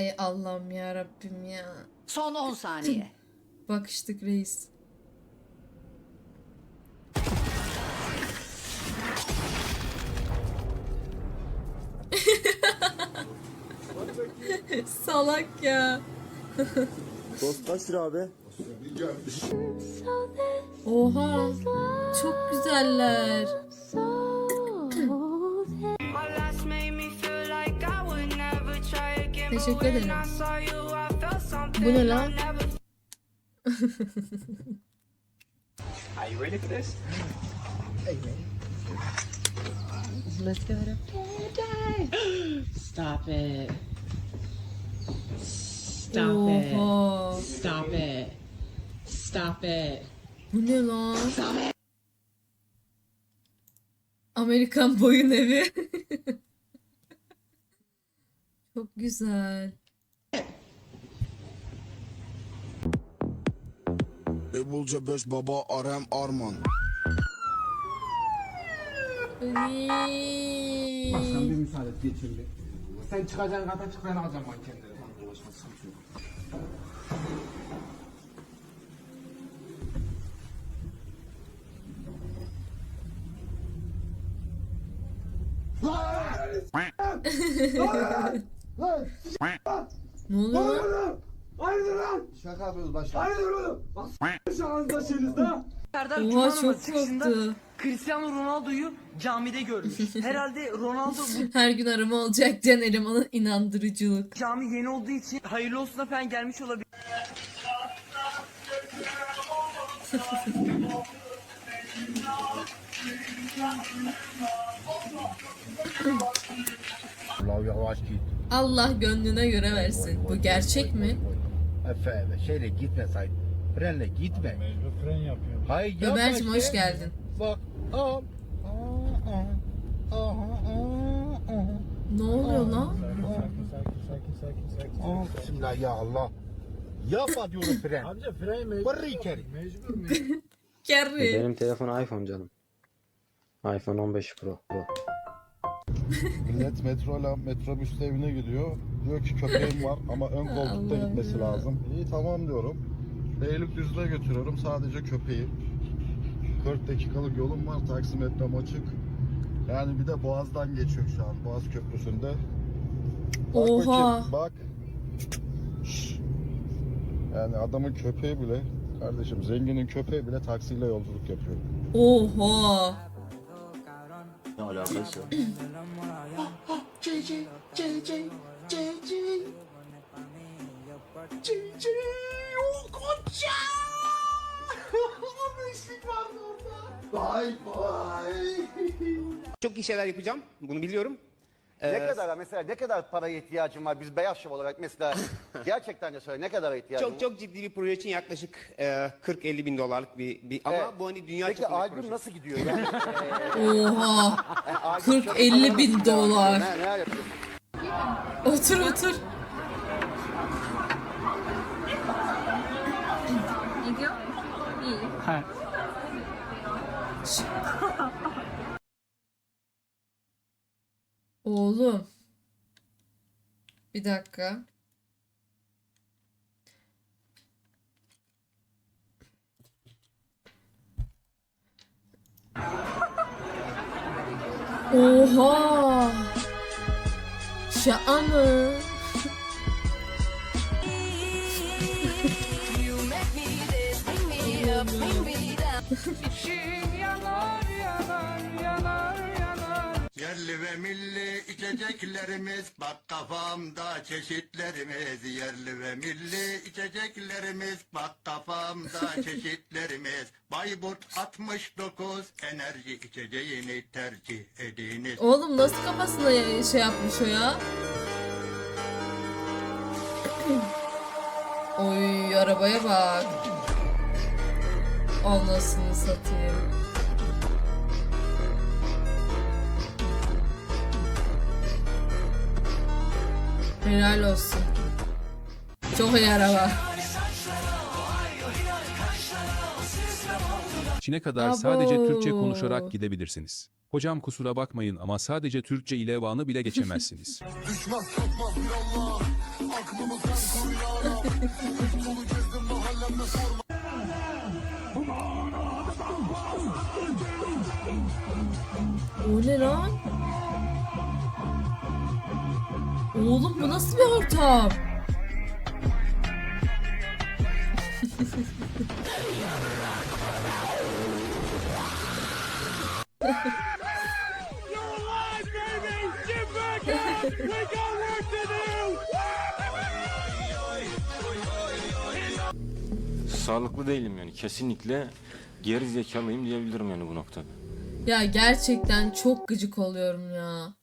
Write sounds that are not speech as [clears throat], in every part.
Ey Allah'ım ya Rabbim ya. Son 10 saniye. [clears throat] Bakıştık reis. [laughs] Salak ya. Dost kaç lira abi? Oha. Çok güzeller. Teşekkür ederim. Bu ne lan? Stop it. Stop it. Stop it. Stop it. Bu ne lan? Amerikan boyun evi. [laughs] Çok güzel. Ebulca 5 baba Arem Arman Bak sen bir müsaade et geç şimdi. Sen çıkacağın kadar çık ben alacağım mankenleri. Tamam dolaşma sıkıntı yok. [laughs] Ne oluyor lan? Hayırdır lan? Şaka yapıyoruz başkanım. Hayırdır oğlum? Bak s*** şanınızda şeyinizde. Serdar Oha Cuma'nın çok çıkışında korktu. Cristiano Ronaldo'yu camide görmüş. [laughs] Herhalde Ronaldo bu [laughs] Her gün arama olacak Can Eleman'ın inandırıcılık. cami yeni olduğu için hayırlı olsun falan gelmiş olabilir. [laughs] Allah yavaş git. Allah gönlüne göre versin. Bu gerçek mi? Efe efe şeyle gitme say. Frenle gitme. Mecbur fren yapıyorum. Hayır yapma Ömerciğim hoş geldin. Bak. Aa, aa, aa, aa, aa, aa. Ne oluyor lan? Aa, Bismillah ya Allah. Yapma diyorum fren. Amca fren mecbur. Vırrı içeri. [laughs] Kerry. Benim telefon iPhone canım. iPhone 15 Pro. Pro. Millet [laughs] metroyla metrobüsle evine gidiyor. Diyor ki köpeğim var ama ön koltukta gitmesi ya. lazım. İyi tamam diyorum. Beylikdüzü'ne götürüyorum sadece köpeği. 40 dakikalık yolum var. Taksimetrem açık. Yani bir de Boğaz'dan geçiyor şu an. Boğaz Köprüsü'nde. Bak Oha. bakayım, bak. Şşş. Yani adamın köpeği bile, kardeşim zenginin köpeği bile taksiyle yolculuk yapıyor. Oha. Ne alakası? Vay vay. Çok iyi şeyler yapacağım. Bunu biliyorum. Ne kadar mesela ne kadar paraya ihtiyacın var biz beyaz şov olarak mesela [laughs] gerçekten de söyle ne kadara ihtiyacın Çok var? çok ciddi bir proje için yaklaşık e, 40-50 bin dolarlık bir, bir ama Evet. bu hani dünya Peki çapında bir albüm proje. nasıl gidiyor yani? [laughs] Oha. Yani albüm 40-50 çalışmaları bin dolar. Ne, neler yapıyorsun? Otur otur. Oğlum. Bir dakika. Oha. Şaka mı? Yerli ve milli içeceklerimiz bak kafamda çeşitlerimiz yerli ve milli içeceklerimiz bak kafamda [laughs] çeşitlerimiz Bayburt 69 enerji içeceğini tercih ediniz. Oğlum nasıl kafasına şey yapmış o ya? Oy arabaya bak. Anasını satayım. Helal olsun. Çok iyi araba. Çin'e kadar Abo. sadece Türkçe konuşarak gidebilirsiniz. Hocam kusura bakmayın ama sadece Türkçe ile Van'ı bile geçemezsiniz. [laughs] O ne lan? Oğlum bu nasıl bir ortam? Sağlıklı değilim yani kesinlikle geri zekalıyım diyebilirim yani bu noktada. Ya gerçekten çok gıcık oluyorum ya.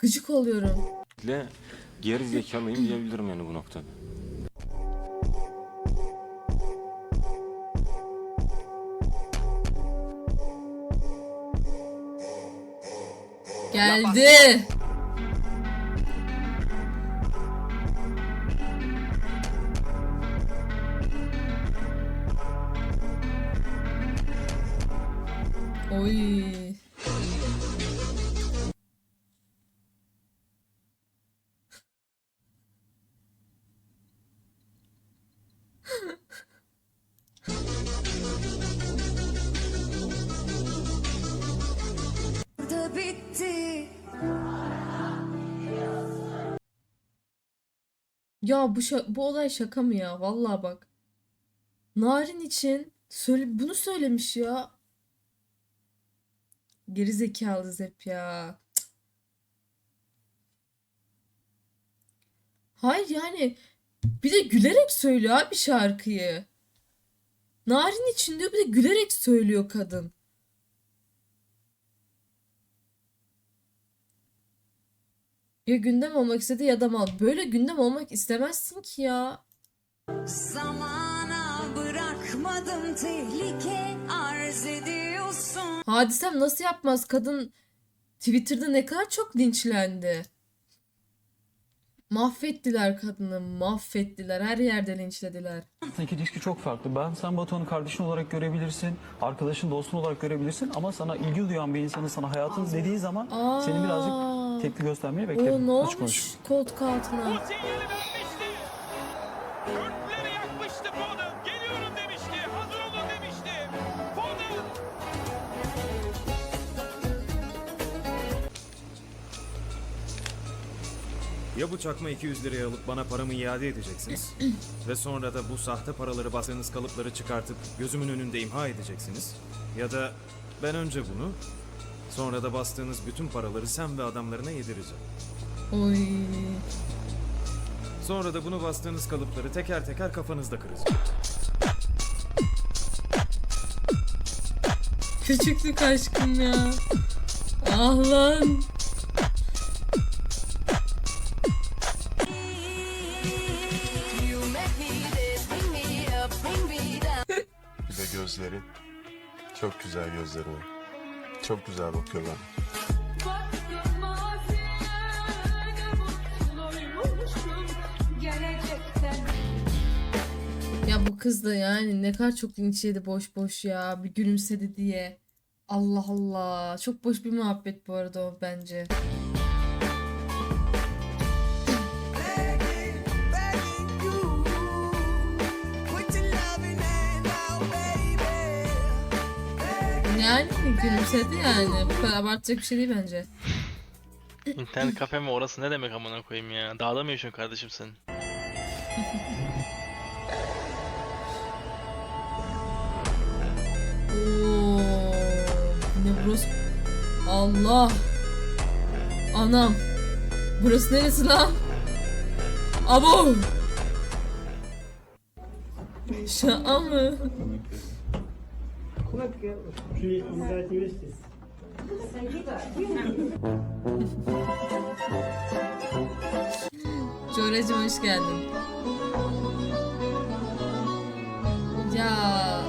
Gıcık oluyorum. Kesinlikle geri zekalıyım diyebilirim yani bu noktada. Geldi. Ya bu bu olay şaka mı ya? Vallahi bak. Narin için söyle bunu söylemiş ya. Geri zekalı Zep ya. Cık. Hayır yani bir de gülerek söylüyor abi şarkıyı. Narin için diyor bir de gülerek söylüyor kadın. Ya gündem olmak istedi ya da mal. Böyle gündem olmak istemezsin ki ya. Zamana bırakmadım tehlike arz ediyorsun. Hadisem nasıl yapmaz? Kadın Twitter'da ne kadar çok linçlendi. Mahvettiler kadını, mahvettiler. Her yerde linçlediler. İki ilişki çok farklı. Ben sen Batuhan'ı kardeşin olarak görebilirsin, arkadaşın, dostun olarak görebilirsin ama sana ilgi duyan bir insanın sana hayatın dediği zaman senin birazcık Aa, tepki göstermeyi o beklerim. ne Açık olmuş koltuk altına? Ya bu çakma 200 liraya alıp bana paramı iade edeceksiniz [clears throat] ve sonra da bu sahte paraları bastığınız kalıpları çıkartıp gözümün önünde imha edeceksiniz. Ya da ben önce bunu sonra da bastığınız bütün paraları sen ve adamlarına yedireceğim. Oy. Sonra da bunu bastığınız kalıpları teker teker kafanızda kıracağım. Küçüklük aşkım ya. Ah lan. Çok güzel gözleri var. Çok güzel bakıyor bana. Ya bu kız da yani ne kadar çok linç yedi boş boş ya. Bir gülümsedi diye. Allah Allah. Çok boş bir muhabbet bu arada o bence. Yani gülümsedi yani. Bu kadar abartacak bir şey değil bence. İnternet kafe mi orası ne demek amına koyayım ya? Dağda mı yaşıyorsun kardeşim sen? Oo, ne burası? Allah. Anam. Burası neresi lan? Abo. Şaka mı? Coracım hoş geldin. Ya.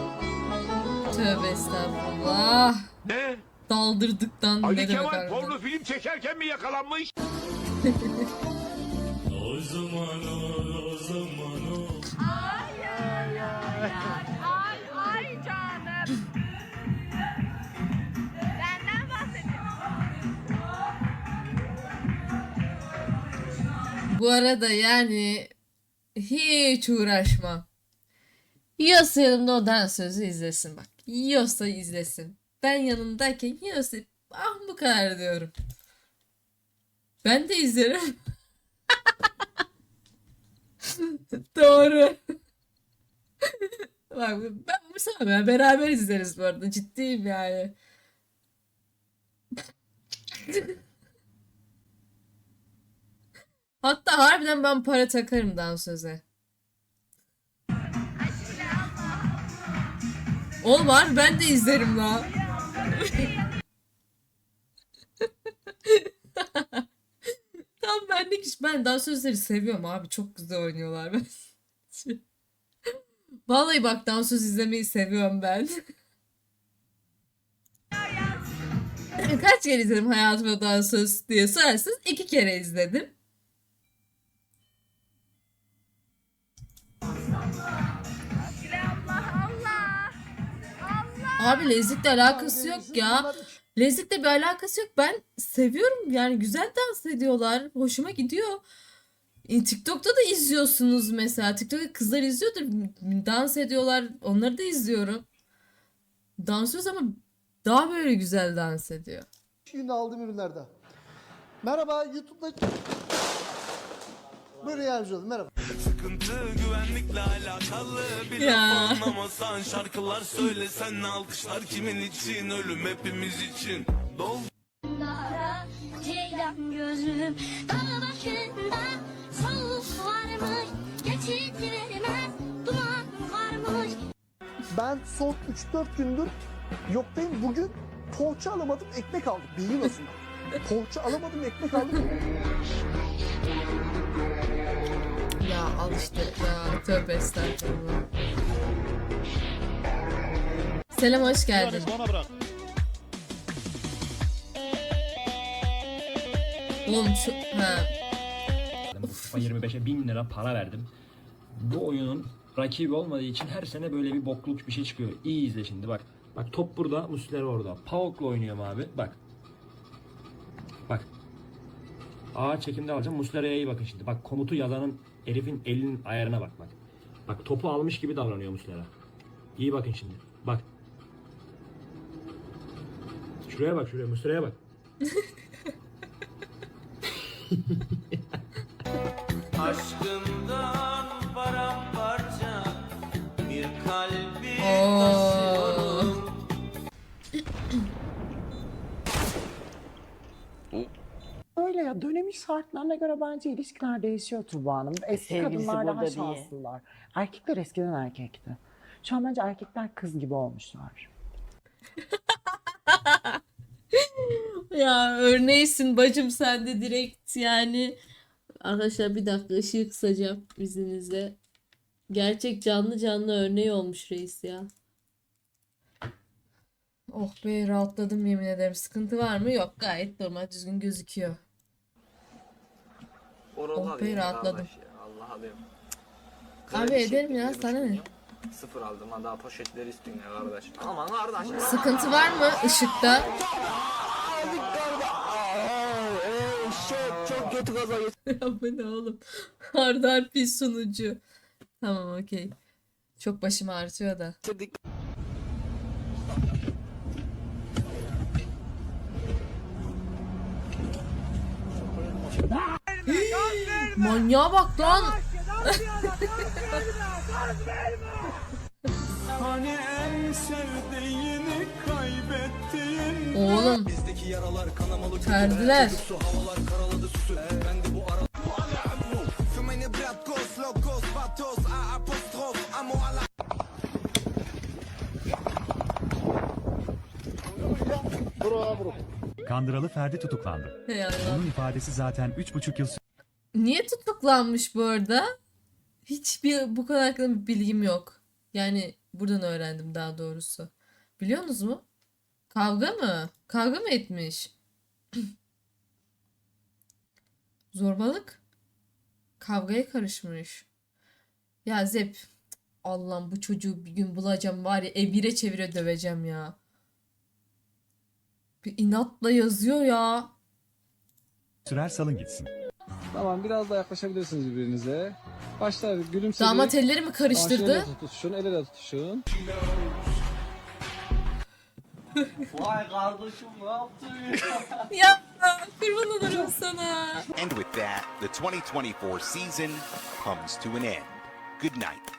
Tövbe estağfurullah. Ne? Daldırdıktan Ali ne demek Kemal harbiden? porno film çekerken mi yakalanmış? [laughs] o zaman o zaman o. Ay ay ay ay Bu arada yani hiç uğraşma. Yiyorsa yanımda o dans sözü izlesin bak. Yiyorsa izlesin. Ben yanındayken yiyorsa ah bu kadar diyorum. Ben de izlerim. [laughs] Doğru. [laughs] Bak ben umursama ben beraber izleriz bu arada ciddiyim yani. [laughs] Hatta harbiden ben para takarım dansöze. Oğlum var ben de izlerim la. [laughs] Tam benlik iş. Ben dansözleri seviyorum abi. Çok güzel oynuyorlar. Ben... [laughs] Vallahi bak dansöz izlemeyi seviyorum ben. [laughs] Kaç kere izledim hayatımda dansöz diye sorarsanız iki kere izledim. Abi lezzetle alakası yok ya. Lezzetle bir alakası yok. Ben seviyorum yani güzel dans ediyorlar. Hoşuma gidiyor. E, TikTok'ta da izliyorsunuz mesela. TikTok'ta kızlar izliyordur. Dans ediyorlar. Onları da izliyorum. Dansöz ama daha böyle güzel dans ediyor. Günde aldığım ürünlerde. Merhaba YouTube'da... Buyurun yardımcı olun merhaba. Sıkıntı güvenlikle alakalı bir Ya. laf anlamasan şarkılar söylesen alkışlar kimin için ölüm hepimiz için. Dol Dara, ceylan gözlüm, dağ başında soğuk varmış, geçit vermez, duman varmış. Ben son 3-4 gündür yoktayım. Bugün poğaça alamadım ekmek aldım. Beyin aslında. poğaça alamadım ekmek aldım. Ya al işte ya tövbe estağfurullah. Selam hoş geldin. Oğlum şu ha. Bu FIFA 25'e 1000 lira para verdim. Bu oyunun rakibi olmadığı için her sene böyle bir bokluk bir şey çıkıyor. İyi izle şimdi bak. Bak top burada, Muslera orada. Pauk'la oynuyorum abi. Bak. Bak. Ağır çekimde alacağım. Muslera'ya iyi bakın şimdi. Bak komutu yazanın herifin elinin ayarına bak bak. Bak topu almış gibi davranıyor Muslera. İyi bakın şimdi. Bak. Şuraya bak şuraya. Muslera'ya bak. [laughs] Aşkından paramparça bir kalbi Oo. Öyle ya dönemin şartlarına göre bence ilişkiler değişiyor Tuğba Hanım. Eski Sevgilisi kadınlar daha burada diye. şanslılar. Erkekler eskiden erkekti. Şu an bence erkekler kız gibi olmuşlar. [laughs] Ya örneğisin bacım sen de direkt yani. Arkadaşlar bir dakika ışığı kısacağım izninizle. Gerçek canlı canlı örneği olmuş reis ya. Oh be rahatladım yemin ederim. Sıkıntı var mı? Yok gayet normal düzgün gözüküyor. Oh be rahatladım. Allah alayım. Abi ederim ya sana ne? Sıfır aldım ha daha poşetleri üstüne kardeş. Aman kardeş. Sıkıntı var mı ışıkta? Çok kötü kaza Bu ne oğlum? Hardar pis sunucu. Tamam okey. Çok başım ağrıtıyor da. Manyağa bak lan. Hani en sevdiğini kaybettiğin Oğlum. Bizdeki yaralar kanamalı Verdiler. Su havalar karaladı süsü Ben de bu ara Kandıralı Ferdi tutuklandı. Onun ifadesi zaten 3,5 yıl Niye tutuklanmış bu arada? Hiçbir bu kadar hakkında bir bilgim yok. Yani buradan öğrendim daha doğrusu. Biliyorsunuz mu? Kavga mı? Kavga mı etmiş? [clears throat] Zorbalık. Kavgaya karışmış. Ya Zep. Allah'ım bu çocuğu bir gün bulacağım var ya evire çevire döveceğim ya. Bir inatla yazıyor ya. Sürer salın gitsin. Tamam biraz daha yaklaşabilirsiniz birbirinize. Başlar gülümsedi. Damat elleri mi karıştırdı? El ele tutuşun, el ele tutuşun. Vay kardeşim ne yaptın ya? [laughs] Ya kurban olurum sana. And with that, the 2024 season comes to an end. Good night.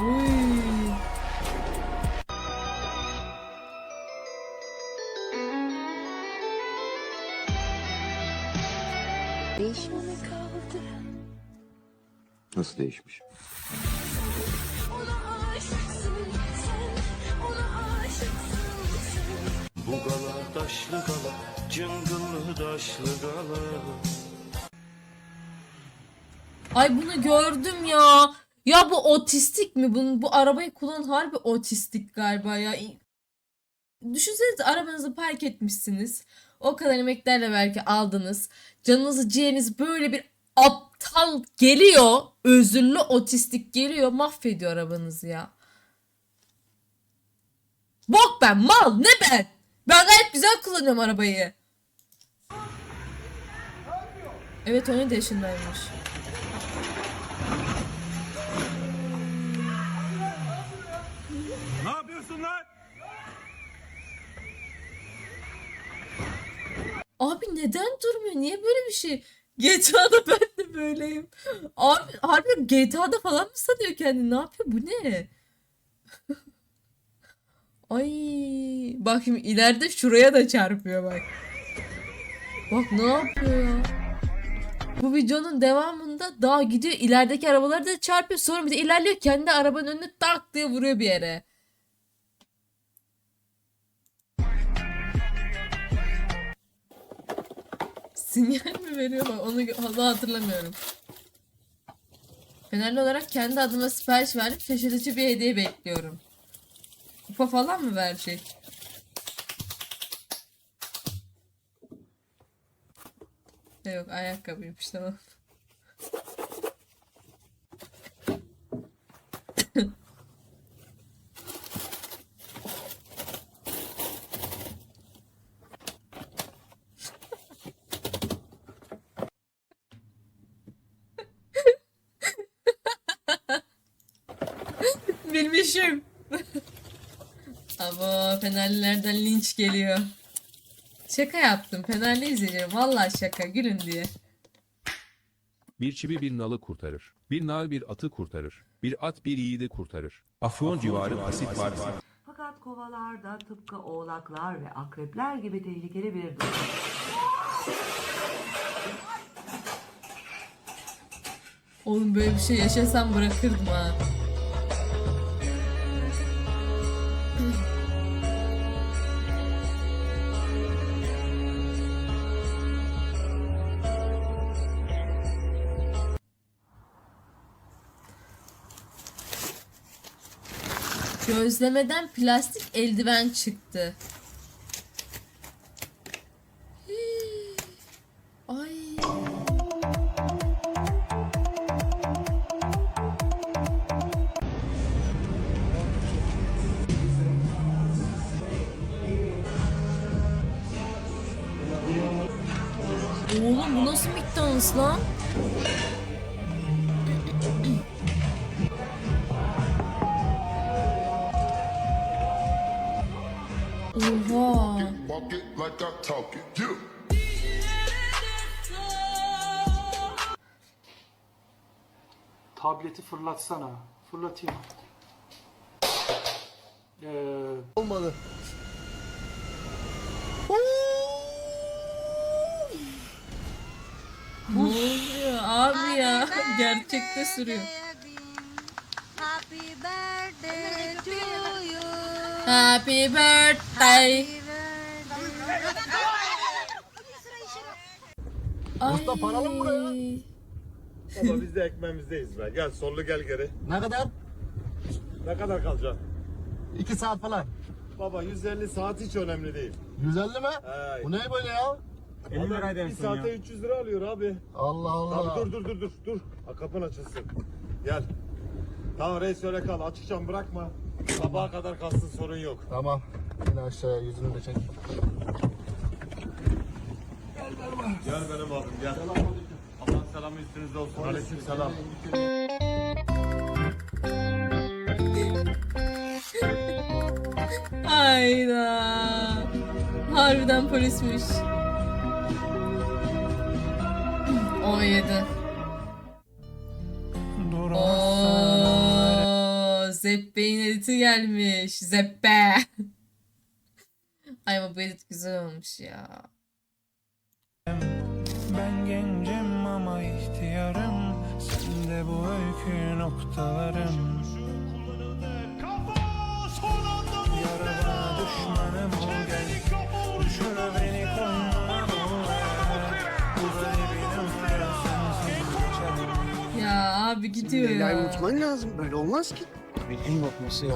Uy. Nasıl değişmiş? Bu gala taşlı gala Cıngıllı taşlı gala Ay bunu gördüm ya. Ya bu otistik mi? Bunun, bu arabayı kullanan harbi otistik galiba ya. Düşünsenize arabanızı park etmişsiniz. O kadar emeklerle belki aldınız. Canınızı ciğeriniz böyle bir aptal geliyor. Özürlü otistik geliyor. Mahvediyor arabanızı ya. Bok ben mal ne ben? Ben gayet güzel kullanıyorum arabayı. Evet 17 yaşındaymış. Ne yapıyorsun lan? Abi neden durmuyor? Niye böyle bir şey? GTA'da [laughs] ben de böyleyim. Abi harbi GTA'da falan mı sanıyor kendini? Ne yapıyor? Bu ne? [laughs] Ay bak şimdi ileride şuraya da çarpıyor bak. Bak ne yapıyor ya? Bu videonun devamında daha gidiyor ilerideki arabaları da çarpıyor. Sonra bir de ilerliyor kendi arabanın önüne tak diye vuruyor bir yere. Sinyal mi veriyor onu onu hatırlamıyorum. Fenerli olarak kendi adıma sipariş verdim. Şaşırtıcı bir hediye bekliyorum. Kupa falan mı verecek? Yok ayakkabıymış tamam. Ama Fenerlilerden linç geliyor. Şaka yaptım. Fenerli izleyeceğim. Vallahi şaka. Gülün diye. Bir çivi bir nalı kurtarır. Bir nal bir atı kurtarır. Bir at bir yiğidi kurtarır. Afyon civarı asit var. Fakat kovalar da tıpkı oğlaklar ve akrepler gibi tehlikeli bir durum. Oğlum böyle bir şey yaşasam bırakırdım ha. Gözlemeden plastik eldiven çıktı. Ay. Oğlum bu nasıl McDonald's lan? Like I talk it. Yeah. Tableti fırlatsana. Fırlatayım. Olmadı. Ne oluyor abi ya? [laughs] Gerçekte sürüyor. Happy birthday to you. Happy birthday. Usta paralı mı buraya? Baba biz de ekmeğimizdeyiz be. Gel sollu gel geri. Ne kadar? Ne kadar kalacaksın? 2 saat falan. Baba 150 saat hiç önemli değil. 150 mi? He. Bu ne böyle ya? 50 liraydı Bir saate 300 lira alıyor abi. Allah Allah. Tabii dur dur dur dur dur. Ha, kapın açılsın. Gel. Tamam reis öyle kal. Açıkcan bırakma. Sabaha kadar kalsın sorun yok. Tamam. Yine aşağıya yüzünü de çek. Gel benim abim gel. Allah'ın selamı üstünüzde olsun. Aleyküm selam. Hayda. Harbiden polismiş. O yedi. Oo, Zeppe'nin editi gelmiş. Zeppe. Ay ama bu edit güzel olmuş ya. Ben gencim ama ihtiyarım Sen de bu öykü noktalarım Yara bana düşmanım ol gel Düşür beni koynuna Ya abi gidiyor Leyla'yı ya. unutman lazım. Böyle olmaz ki. Benim bakması ya.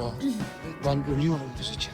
ben ölüyorum düz için.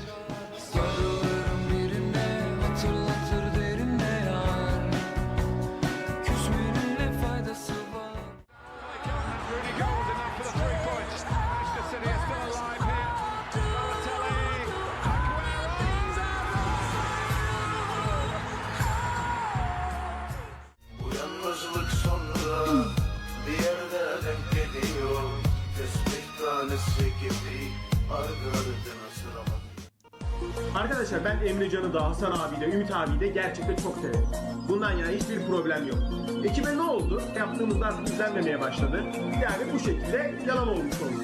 De Ümit abi de gerçekten çok severim. Bundan yana hiçbir problem yok. Ekibe ne oldu? Yaptığımızda artık izlenmemeye başladı. Yani bu şekilde yalan olmuş oldu.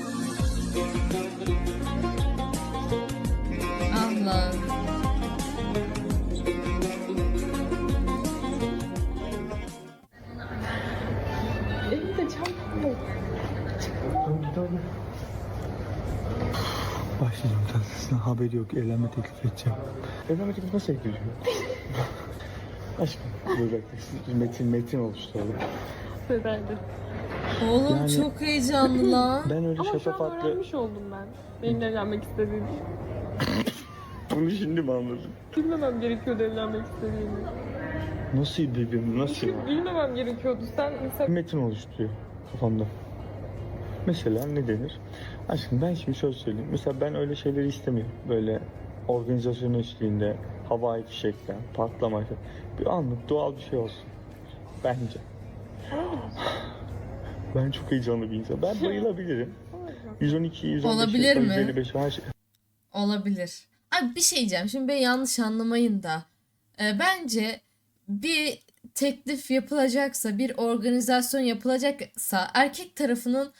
Allah. Elimde çantam yok. Başlayacağım tatlısına haberi yok evlenme teklif edeceğim. Evlenme teklifi nasıl ediliyor? [laughs] Aşkım bekle metin metin oluşturalım. Nedendir? Oğlum Yani- çok heyecanlı [clears throat] lan. Ben öyle Ama şu an öğrenmiş oldum ben. Benimle evlenmek istediğini. [laughs] Bunu şimdi mi anladın? Bilmemem gerekiyordu evlenmek istediğini. Nasıl dedim nasıl ya? Bilmemem gerekiyordu. Sen mesela... metin oluşturuyor kafamda. Mesela ne denir? Aşkım ben şimdi şöyle söyleyeyim. Mesela ben öyle şeyleri istemiyorum. Böyle organizasyon eşliğinde havai fişekten, patlama. Bir anlık doğal bir şey olsun. Bence. Ben çok heyecanlı bir insan. Ben bayılabilirim. 112, 115, Olabilir mi? 155 her şey. Olabilir. Abi bir şey diyeceğim. Şimdi beni yanlış anlamayın da. Ee, bence bir teklif yapılacaksa, bir organizasyon yapılacaksa erkek tarafının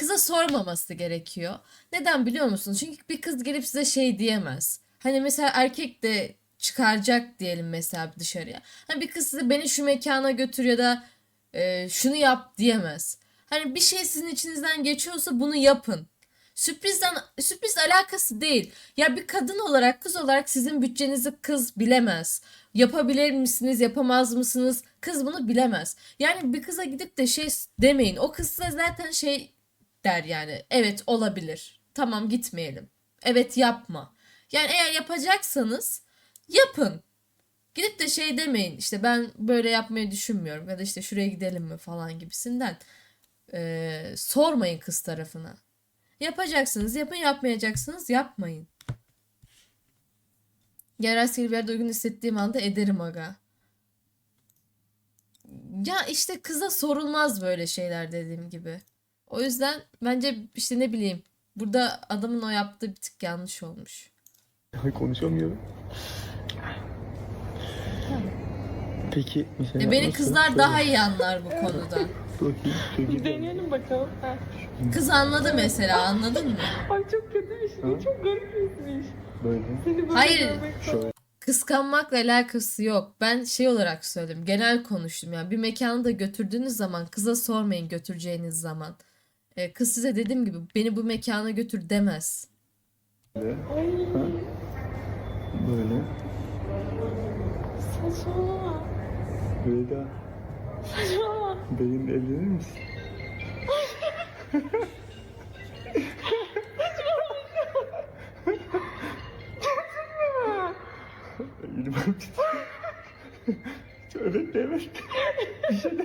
kıza sormaması gerekiyor. Neden biliyor musun? Çünkü bir kız gelip size şey diyemez. Hani mesela erkek de çıkaracak diyelim mesela dışarıya. Hani bir kız size beni şu mekana götür ya da e, şunu yap diyemez. Hani bir şey sizin içinizden geçiyorsa bunu yapın. Sürprizden sürpriz alakası değil. Ya bir kadın olarak, kız olarak sizin bütçenizi kız bilemez. Yapabilir misiniz, yapamaz mısınız? Kız bunu bilemez. Yani bir kıza gidip de şey demeyin. O kız size zaten şey der yani. Evet olabilir. Tamam gitmeyelim. Evet yapma. Yani eğer yapacaksanız yapın. Gidip de şey demeyin. İşte ben böyle yapmayı düşünmüyorum ya da işte şuraya gidelim mi falan gibisinden. Ee, sormayın kız tarafına. Yapacaksınız yapın yapmayacaksınız yapmayın. Yerel bir yerde uygun hissettiğim anda ederim aga. Ya işte kıza sorulmaz böyle şeyler dediğim gibi. O yüzden bence işte ne bileyim burada adamın o yaptığı bir tık yanlış olmuş. Ay konuşamıyorum. Peki mesela E beni nasıl? kızlar daha iyi anlar bu konuda. Deneyelim bakalım. Ha. Kız anladı mesela anladın mı? Ay çok kötü bir şey. Çok garip bir ismiş. Böyle. Seni böyle Hayır. görmek Şöyle. Kıskanmakla alakası yok. Ben şey olarak söyledim. Genel konuştum yani. Bir mekana da götürdüğünüz zaman kıza sormayın götüreceğiniz zaman. Ee, kız size dediğim gibi beni bu mekana götür demez. Böyle. Ha? Böyle. Saçmalama. Veda. Saçmalama. Benimle evlenir misin? Yürümem Evet evet. Bir şey de.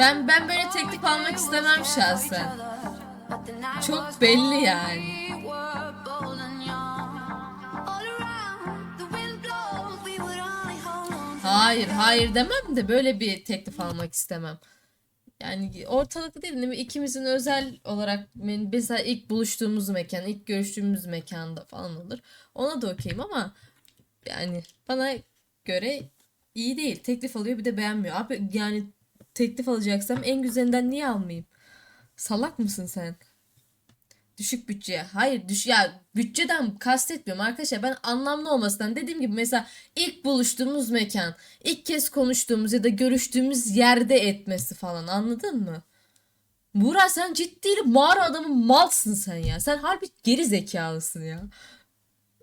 Ben ben böyle teklif almak istemem şahsen. Çok belli yani. Hayır hayır demem de böyle bir teklif almak istemem. Yani ortalıkta değil de ikimizin özel olarak mesela ilk buluştuğumuz mekan, ilk görüştüğümüz mekanda falan olur. Ona da okeyim ama yani bana göre iyi değil. Teklif alıyor bir de beğenmiyor. Abi yani teklif alacaksam en güzelinden niye almayayım? Salak mısın sen? Düşük bütçe. Hayır düş ya bütçeden kastetmiyorum arkadaşlar. Ben anlamlı olmasından dediğim gibi mesela ilk buluştuğumuz mekan, ilk kez konuştuğumuz ya da görüştüğümüz yerde etmesi falan anladın mı? Buğra sen ciddi mağara adamı malsın sen ya. Sen harbi geri zekalısın ya.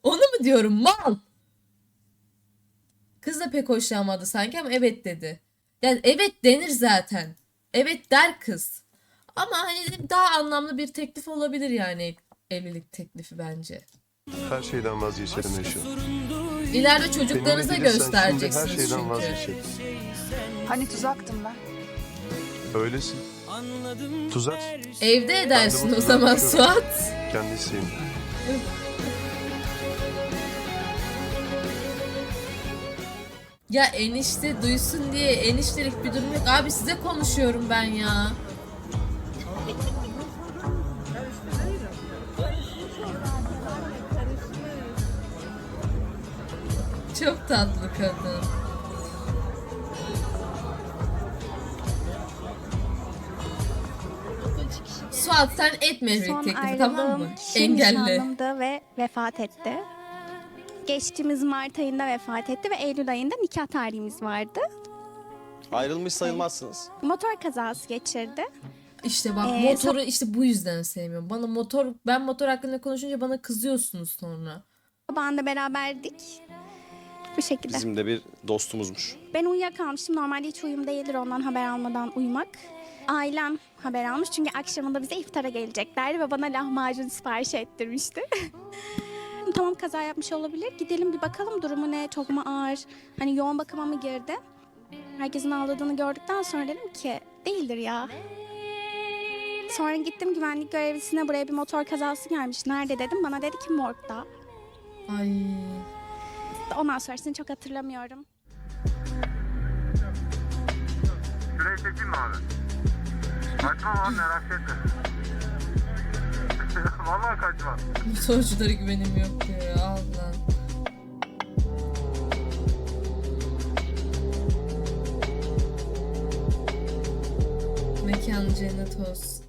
Onu mu diyorum mal? Kız da pek hoşlanmadı sanki ama evet dedi. Yani evet denir zaten. Evet der kız. Ama hani daha anlamlı bir teklif olabilir yani evlilik teklifi bence. Her şeyden vazgeçelim Eşo. İleride çocuklarınıza Benimle gelirsen göstereceksiniz Şimdi her şeyden çünkü. vazgeçelim. Hani tuzaktım ben. Öylesin. Tuzak. Evde edersin o zaman Suat. Kendisiyim. Ya enişte duysun diye eniştelik bir durum yok. Abi size konuşuyorum ben ya. Çok tatlı kadın. Suat sen etme evlilik teklifi tamam mı? nişanlımdı ve vefat etti. Geçtiğimiz Mart ayında vefat etti ve Eylül ayında nikah tarihimiz vardı. Ayrılmış sayılmazsınız. Motor kazası geçirdi. İşte bak Ee, motoru işte bu yüzden sevmiyorum. Bana motor ben motor hakkında konuşunca bana kızıyorsunuz sonra. Sabahında beraberdik. Bu şekilde. Bizim de bir dostumuzmuş. Ben uyuyakalmıştım. Normalde hiç uyum değildir ondan haber almadan uyumak. Ailem haber almış çünkü akşamında bize iftara geleceklerdi ve bana lahmacun sipariş ettirmişti. [laughs] tamam kaza yapmış olabilir. Gidelim bir bakalım durumu ne, çok mu ağır? Hani yoğun bakıma mı girdi? Herkesin ağladığını gördükten sonra dedim ki değildir ya. Sonra gittim güvenlik görevlisine buraya bir motor kazası gelmiş. Nerede dedim. Bana dedi ki morgda. Ay. Ondan sonrasını çok hatırlamıyorum. Şurayı çekeyim mi abi? Kaçma lan merak etme. Vallahi kaçma. Motorculara güvenim yok diyor ya Allah. Mekan cennet olsun.